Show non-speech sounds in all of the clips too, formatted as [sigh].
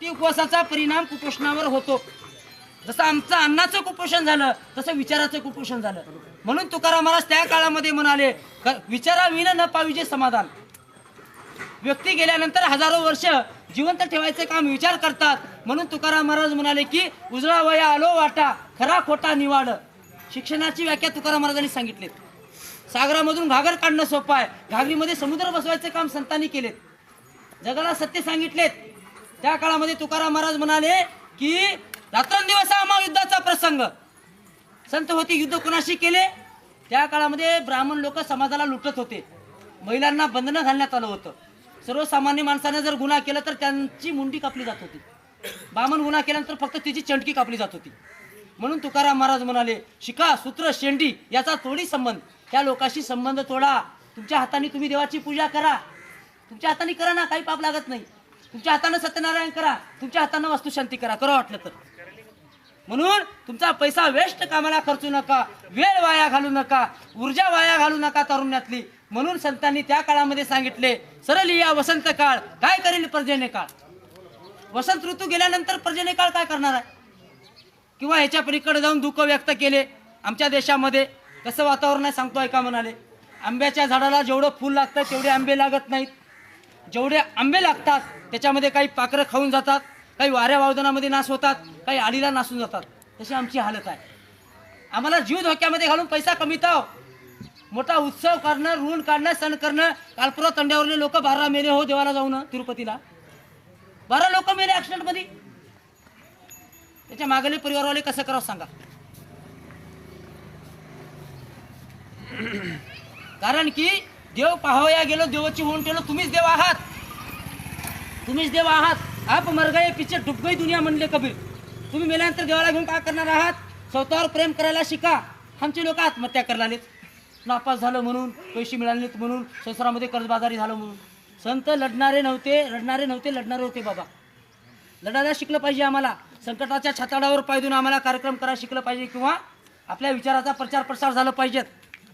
ती उपवासाचा परिणाम कुपोषणावर होतो. जसं आमचं अन्नाचं कुपोषण झालं तसं विचाराचं कुपोषण झालं. म्हणून तुकाराम महाराज त्या काळामध्ये म्हणाले क- विचाराविना न पाहिजे समाधान. व्यक्ती गेल्यानंतर हजारो वर्ष जिवंत ठेवायचे काम विचार करतात. म्हणून तुकाराम महाराज म्हणाले की उजळा वया आलो वाटा खरा खोटा निवाड. शिक्षणाची व्याख्या तुकाराम महाराजांनी सांगितली सागरामधून घागर काढणं सोपं आहे. घागरीमध्ये समुद्र बसवायचे काम संतांनी केलेत. जगाला सत्य सांगितलेत. त्या काळामध्ये तुकाराम महाराज म्हणाले की रात्रंदिवस हा महायुद्धाचा प्रसंग. संत होते युद्ध कुणाशी केले? त्या काळामध्ये ब्राह्मण लोक समाजाला लुटत होते. महिलांना बंधनं घालण्यात आलं होतं. सर्वसामान्य माणसाने जर गुन्हा केला तर त्यांची मुंडी कापली जात होती. ब्राह्मण गुन्हा केल्यानंतर फक्त तिची चंटकी कापली जात होती. म्हणून तुकाराम महाराज म्हणाले शिका सूत्र शेंडी याचा थोडी संबंध. त्या लोकांशी संबंध तोडा. तुमच्या हाताने तुम्ही देवाची पूजा करा. तुमच्या हाताने करा ना काही पाप लागत नाही. तुमच्या हाताने सत्यनारायण करा तुमच्या हाताने वास्तुशांती करा करा वाटलं तर. म्हणून तुमचा पैसा वेस्ट कामाला खर्चू नका वेळ वाया घालू नका ऊर्जा वाया घालू नका तरुण्यातली. म्हणून संतांनी त्या काळामध्ये सांगितले सरळ या वसंत काळ काय करेल पर्जन्य काळ वसंत ऋतू गेल्यानंतर पर्जन्य काळ काय करणार आहे? किंवा ह्याच्या पलीकडे जाऊन दुःख व्यक्त केले आमच्या देशामध्ये कसं वातावरण आहे सांगतो ऐका म्हणाले? आंब्याच्या झाडाला जेवढं फूल लागतं तेवढे आंबे लागत नाहीत. जेवढे आंबे लागतात त्याच्यामध्ये काही पाखरं खाऊन जातात काही वाऱ्या वावदनामध्ये नाश होतात काही आडीला नासून जातात. तशी आमची हालत आहे. आम्हाला जीव धोक्यामध्ये घालून पैसा कमीताव हो. मोठा उत्सव करणं ऋण काढणं सण करणं कालपुरा तंड्यावरले लोक बारा मेले हो देवाला जाऊन तिरुपतीला. बारा लोक मेले ॲक्सिडेंटमध्ये त्याच्या मागले परिवारवाले कसं करावं सांगा. [clears throat] कारण की देव पाहावया गेलो देवाची होऊन ठेवलो तुम्हीच देव आहात. तुम्हीच देव आहात. आप मर गए पिक्चर डुब दुनिया म्हणले कबीर. तुम्ही मेल्यानंतर देवाला घेऊन काय करणार आहात? स्वतःवर प्रेम करायला शिका. आमचे लोक आत्महत्या करायला लागलेत नापास झालं म्हणून पैसे मिळाले नाहीत म्हणून संसारामध्ये कर्जबाजारी झालं म्हणून. संत लढणारे नव्हते लढणारे नव्हते लढणारे होते बाबा. लढायला शिकलं पाहिजे आम्हाला. संकटाच्या छाताडावर पायदून आम्हाला कार्यक्रम करायला शिकलं पाहिजे किंवा आपल्या विचाराचा प्रचार प्रसार झाला पाहिजेत.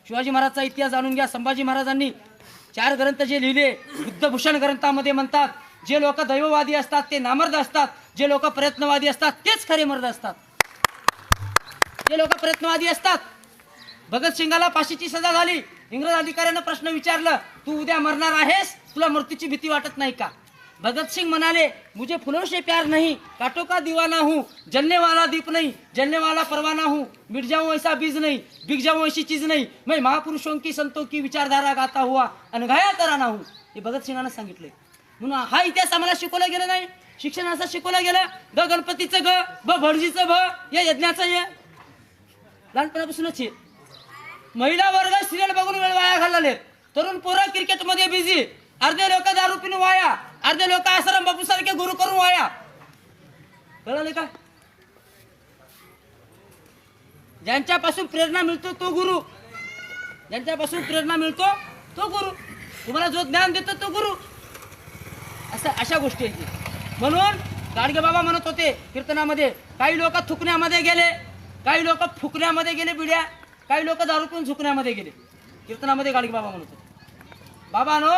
शिवाजी महाराजचा इतिहास जाणून घ्या. संभाजी महाराजांनी चार ग्रंथ जे लिहिले बुद्धभूषण ग्रंथामध्ये म्हणतात जे लोक दैववादी असतात ते नामर्द असतात. जे लोक प्रयत्नवादी असतात तेच खरे मर्द असतात. जे लोक प्रयत्नवादी असतात भगतसिंगाला फाशीची सजा झाली. इंग्रज अधिकाऱ्यानं प्रश्न विचारलं तू उद्या मरणार आहेस? तुला मृत्यूची भीती वाटत नाही का? भगतसिंग म्हणाले मुझे फुलों से प्यार नहीं काटो का दीवाना हूँ जलने वाला दीप नहीं जलने वाला परवाना हूँ मिट जाऊं ऐसा बीज नहीं बिक जाऊ ऐसी चीज नाही मैं महापुरुषों की संतों की विचारधारा गाता हुआ अनघाया तराना हूँ। हे भगतसिंगानं सांगितले। म्हणून हा इतिहास आम्हाला शिकवला गेला नाही शिक्षण असं शिकवलं गेलं ग गणपतीचं ग ब भटजीचं भ या यज्ञाचं ये. लहानपणापासूनच हे. महिला वर्ग सिरियल बघून वेळ वाया घालले तरुण पोरं क्रिकेटमध्ये बिझी अर्धे लोक दारू पिणं वाया. अर्धे लोक आसाराम बापू सारखे गुरु करून वाया. कळाले का? ज्यांच्यापासून प्रेरणा मिळतो तो गुरु. ज्यांच्यापासून प्रेरणा मिळतो तो गुरु. तुम्हाला जो ज्ञान देतो तो गुरु. असं अशा गोष्टी आहेत. म्हणून गाडगे बाबा म्हणत होते कीर्तनामध्ये काही लोक थुकण्यामध्ये गेले काही लोक फुकण्यामध्ये गेले बिड्या काही लोक दारू पिऊन झुकण्यामध्ये गेले. कीर्तनामध्ये गाडगे बाबा म्हणत होते. बाबानो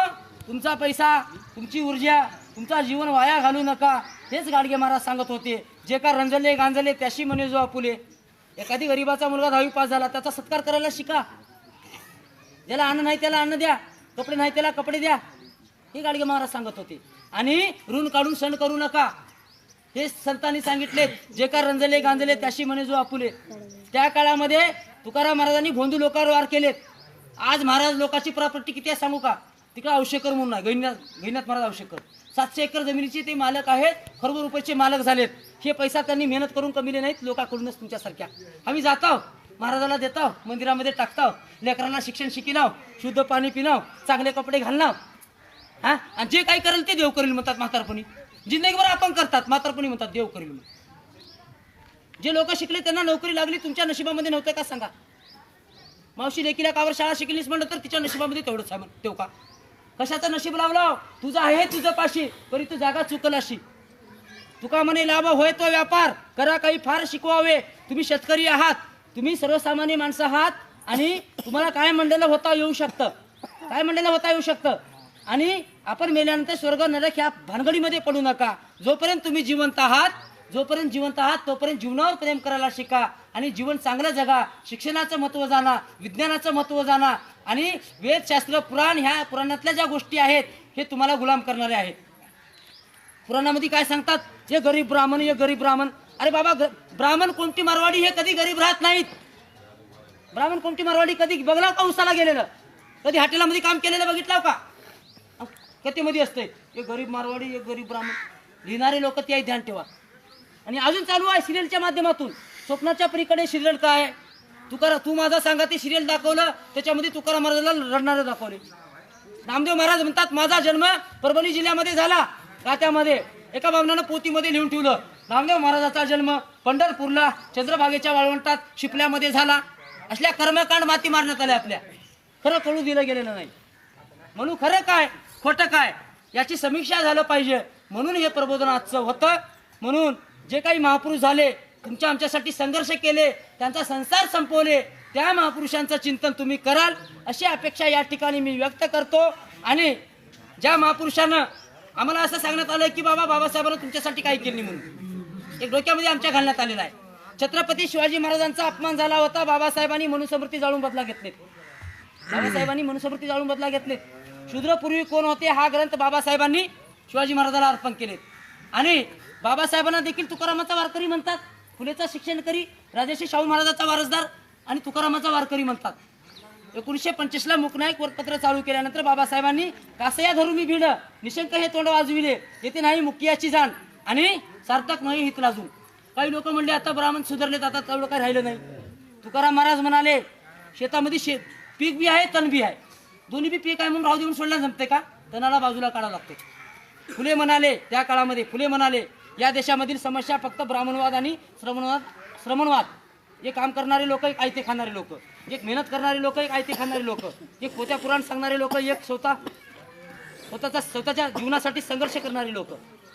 तुमचा पैसा तुमची ऊर्जा तुमचा जीवन वाया घालू नका. हेच गाडगे महाराज सांगत होते. जे का रंजले गांजले त्याशी म्हणे जो आपुले. एखादी गरीबाचा मुलगा दहावी पास झाला त्याचा सत्कार करायला शिका. ज्याला अन्न नाही त्याला अन्न द्या. कपडे नाही त्याला कपडे द्या. हे गाडगे महाराज सांगत होते. आणि ऋण काढून सण करू नका. हे संतांनी सांगितले. जे का रंजले गांजले त्याशी म्हणे जो आपुले. त्या काळामध्ये तुकाराम महाराजांनी भोंदू लोकांवर वार केलेत. आज महाराज लोकांची प्रॉपर्टी किती आहे सांगू का? तिकडे आवश्यकर म्हणून आहे गैनाथ गैनाथ महाराज आवश्यकर सातशे एकर जमिनीचे ते मालक आहेत खरोबर रुपयाचे मालक झालेत. हे पैसा त्यांनी मेहनत करून कमिले नाहीत लोकांकडूनच तुमच्यासारख्या. आम्ही जातो महाराजाला देतो मंदिरामध्ये टाकतो लेकरांना शिक्षण शिकिनाव शुद्ध पाणी पिनाव चांगले कपडे घालणार हा? आणि जे काही करेल ते देव करेल म्हणतात म्हातारपणी. जिंदगीभर आपण करतात म्हातारपणी म्हणतात देव करेल म्हणून. जे लोक शिकले त्यांना नोकरी लागली तुमच्या नशिबामध्ये नव्हतं का सांगा? मावशी लेकीला कावर शाळा शिकलीस म्हणलं तर तिच्या नशिबामध्ये तेवढंच आहे म्हण- तेव का? कशाचं नशीब लावलं? तुझं आहे तुझं पाशी परी तू जागा चुकलाशी. तुका म्हणे लाभ होय तो व्यापार करा काही फार शिकवावे. तुम्ही शेतकरी आहात तुम्ही सर्वसामान्य माणसं आहात आणि तुम्हाला काय म्हणलेलं होता येऊ शकतं? काय म्हणलेलं होता येऊ शकतं? आणि आपण मेल्यानंतर स्वर्ग नरक ह्या भानगडीमध्ये पडू नका. जोपर्यंत तुम्ही जिवंत आहात जोपर्यंत जिवंत आहात तोपर्यंत जीवनावर प्रेम करायला शिका आणि जीवन चांगलं जगा. शिक्षणाचं महत्त्व जाणा विज्ञानाचं महत्त्व जाणा आणि वेदशास्त्र पुराण ह्या पुराणातल्या ज्या गोष्टी आहेत हे तुम्हाला गुलाम करणारे आहेत. पुराणामध्ये काय सांगतात? हे गरीब ब्राह्मण हे गरीब ब्राह्मण. अरे बाबा ग- ब्राह्मण कोणती मारवाडी हे कधी गरीब राहत नाहीत. ब्राह्मण कोणती मारवाडी कधी बघला का उसाला गेलेलं? कधी हॉटेलामध्ये काम केलेलं बघितलं का? कथेमध्ये असते हे गरीब मारवाडी हे गरीब ब्राह्मण. लिहिणारे लोक ते ध्यान ठेवा. आणि अजून चालू आहे सिरियलच्या माध्यमातून. स्वप्नाच्या परीकडे सिरियल काय तुकारा तू माझा सांगा ते सिरियल दाखवलं त्याच्यामध्ये तुकाराम महाराजाला रडणारं दाखवले नामदेव महाराज म्हणतात माझा जन्म परभणी जिल्ह्यामध्ये झाला. गात्यामध्ये एका भावनानं पोतीमध्ये लिहून ठेवलं. नामदेव महाराजाचा जन्म पंढरपूरला चंद्रभागेच्या वाळवंटात शिपल्यामध्ये झाला. असल्या कर्मकांड माती मारण्यात आल्या आपल्या. खरं कळू दिलं गेलेलं नाही. म्हणून खरं काय खोटं काय याची समीक्षा झालं पाहिजे. म्हणून हे प्रबोधन आजचं होतं. म्हणून जे काही महापुरुष झाले तुमच्या आमच्यासाठी संघर्ष केले त्यांचा संसार संपवले त्या महापुरुषांचं चिंतन तुम्ही कराल अशी अपेक्षा या ठिकाणी मी व्यक्त करतो. आणि ज्या महापुरुषानं आम्हाला असं सांगण्यात आलं की बाबा बाबासाहेबांना तुमच्यासाठी काही केली म्हणून. एक डोक्यामध्ये आमच्या घालण्यात आलेला आहे. छत्रपती शिवाजी महाराजांचा अपमान झाला होता बाबासाहेबांनी मनुस्मृती जाळून बदला घेतलेत. बाबासाहेबांनी मनुस्मृती जाळून बदला घेतलेत. शूद्रपूर्वी कोण होते हा ग्रंथ बाबासाहेबांनी शिवाजी महाराजाला अर्पण केलेत. आणि बाबासाहेबांना देखील तुकारामाचा वारकरी म्हणतात. फुलेचा शिक्षण करी. राजर्षी शाहू महाराजाचा वारसदार आणि तुकारामाचा वारकरी म्हणतात. एकोणीसशे पंचवीसला मुकनायक वरपत्र चालू केल्यानंतर बाबासाहेबांनी कासया धरून मी भिड. निशंक हे तोंड वाजविले. येथे नाही मुखियाची जाण. आणि सार्थक नाही हित लाजून. काही लोक म्हणले आता ब्राह्मण सुधारलेत आता तेवढं काही राहिलं नाही. तुकाराम महाराज म्हणाले शेतामध्ये शे पीक बी आहे तण बी आहे. दोन्ही बी पीक आहे म्हणून राहू देऊन सोडल्या जमते का? तणाला बाजूला काढावं लागते. फुले म्हणाले त्या काळामध्ये फुले म्हणाले या देशामधील समस्या फक्त ब्राह्मणवाद आणि श्रमणवाद श्रमणवाद. हे काम करणारे लोक एक आयते खाणारे लोक. एक मेहनत करणारे लोक एक आयते खाणारे लोक. एक पोत्या पुराण सांगणारे लोक एक स्वतः स्वतःचा स्वतःच्या जीवनासाठी संघर्ष करणारे लोक.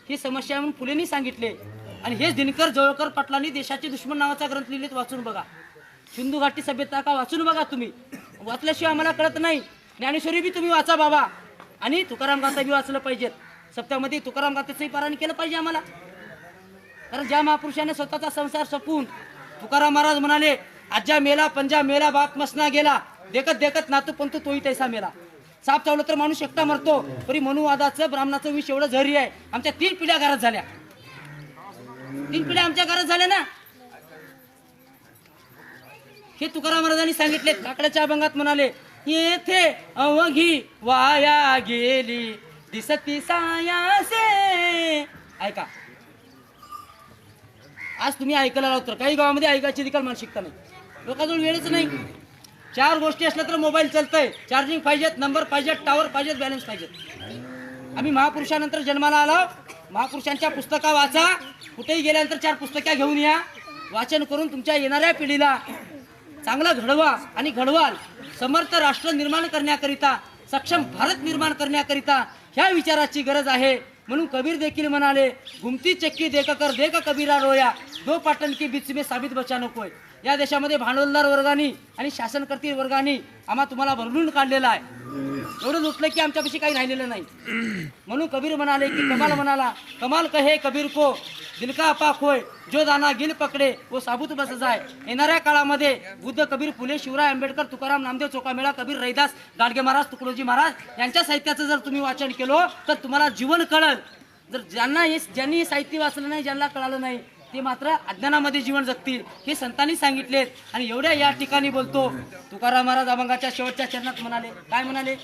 ही समस्या म्हणून फुलेंनी सांगितले. आणि हेच दिनकर जवळकर पाटलांनी देशाचे दुश्मन नावाचा ग्रंथ लिहिलेत वाचून बघा. सिंधू घाटी सभ्यता का वाचून बघा तुम्ही. वाचल्याशिवाय आम्हाला कळत नाही. ज्ञानेश्वरी बी तुम्ही वाचा बाबा. आणि तुकाराम गाथा बी वाचलं पाहिजेत. सप्त्यामध्ये तुकाराम गाथेचंही पारायण केलं पाहिजे आम्हाला. कारण ज्या महापुरुषाने स्वतःचा संसार सपून तुकाराम महाराज म्हणाले आज्जा मेला पंजा मेला बाप मसना गेला देखत देखत नातू पंतू तोही तैसा मेला. साप चावलं तर माणूस एकटा मरतो तरी मनुवादाचं ब्राह्मणाचं विष एवढं झरी आहे. आमच्या तीन पिढ्या घरात झाल्या. तीन पिढ्या आमच्या घरात झाल्या ना? हे तुकाराम महाराजांनी सांगितले काकड्याच्या अभंगात म्हणाले येथे अवघी वाया गेली दिसती सायासे. ऐका. आज तुम्ही ऐकायला लावतो काही गावामध्ये ऐकायची देखील मानसिकता नाही. लोकांजवळ वेळच नाही. चार गोष्टी असल्या तर मोबाईल चालतंय. चार्जिंग पाहिजेत नंबर पाहिजेत टावर पाहिजेत बॅलन्स पाहिजेत. आम्ही महापुरुषानंतर जन्माला आलो. महापुरुषांच्या पुस्तका वाचा. कुठेही गेल्यानंतर चार पुस्तक्या घेऊन या. वाचन करून तुमच्या येणाऱ्या पिढीला चांगलं घडवा आणि घडवाल. समर्थ राष्ट्र निर्माण करण्याकरिता सक्षम भारत निर्माण करण्याकरिता ह्या विचाराची गरज आहे. म्हणून कबीर देखील म्हणाले घुमती चक्की देख कर देखा कबीरा रोया दो पाटण की बीच में साबित बचा नकोय या देशामध्ये भांडवलदार वर्गानी आणि शासनकर्ती वर्गानी आम्हा तुम्हाला भरडून काढलेला आहे. एवढं लुटलं की आमच्यापाशी काही राहिलेलं नाही. म्हणून कबीर म्हणाले की कमाल म्हणाला कमाल कहे कबीर को दिलका पाक होय जो दाना गिल पकडे वो साबूत बस जाय. येणाऱ्या काळामध्ये बुद्ध कबीर फुले शिवराय आंबेडकर तुकाराम नामदेव चोकामेळा कबीर रैदास गाडगे महाराज तुकडोजी महाराज यांच्या साहित्याचं जर तुम्ही वाचन केलं तर तुम्हाला जीवन कळल. जर ज्यांना हे ज्यांनी साहित्य वाचलं नाही ज्यांना कळालं नाही ते मात्र अज्ञानामध्ये जीवन जगतील हे संतांनी सांगितलेत. आणि एवढ्या या ठिकाणी बोलतो तुकाराम महाराज अभंगाच्या शेवटच्या चरणात म्हणाले काय म्हणाले?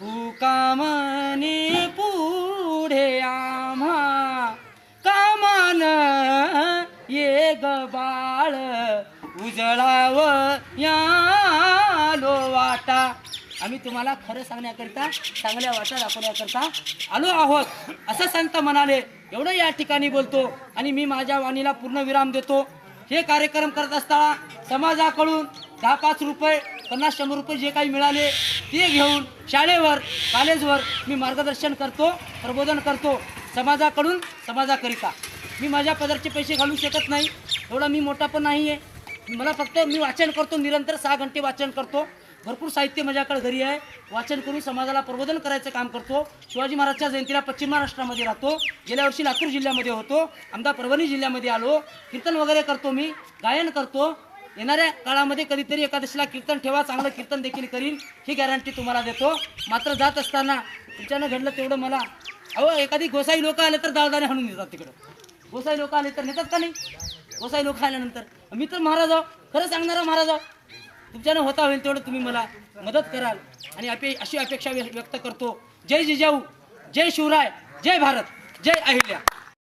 तू कामने पुढे आम्हा कामान ये ग बाळ उजळाव या आम्ही तुम्हाला खरं सांगण्याकरिता चांगल्या वाटा दाखवण्याकरिता आलो आहोत. असं संत म्हणाले. एवढं या ठिकाणी बोलतो आणि मी माझ्या वाणीला पूर्ण विराम देतो. हे कार्यक्रम करत असताना समाजाकडून दहा पाच रुपये पन्नास शंभर रुपये जे काही मिळाले ते घेऊन शाळेवर कॉलेजवर मी मार्गदर्शन करतो प्रबोधन करतो. समाजाकडून समाजाकरिता. मी माझ्या पदरचे पैसे घालू शकत नाही. एवढा मी मोठा पण नाही आहे मला फक्त मी वाचन करतो निरंतर सहा घंटे वाचन करतो. भरपूर साहित्य माझ्याकडे घरी आहे. वाचन करून समाजाला प्रबोधन करायचं काम करतो. शिवाजी महाराजच्या जयंतीला पश्चिम महाराष्ट्रामध्ये राहतो. गेल्या वर्षी लातूर जिल्ह्यामध्ये होतो. आमदा परभणी जिल्ह्यामध्ये आलो. कीर्तन वगैरे करतो मी. गायन करतो. येणाऱ्या काळामध्ये कधीतरी एकादशीला कीर्तन ठेवा चांगलं कीर्तन देखील करीन. ही गॅरंटी तुम्हाला देतो. मात्र जात असताना तुमच्यानं घडलं तेवढं मला अहो एखादी गोसाई लोक आले तर दाळदाणे हाणून देतात तिकडं. गोसाई लोक आले तर नेतात का नाही? गोसाई लोक आल्यानंतर मी तर महाराज आहो. खरं सांगणार महाराज आहो. तुमच्यानं होता होईल तेवढं तुम्ही मला मदत कराल. आणि अपे अशी अपेक्षा व्य- व्यक्त करतो. जय जिजाऊ. जय शिवराय. जय भारत. जय अहिल्या.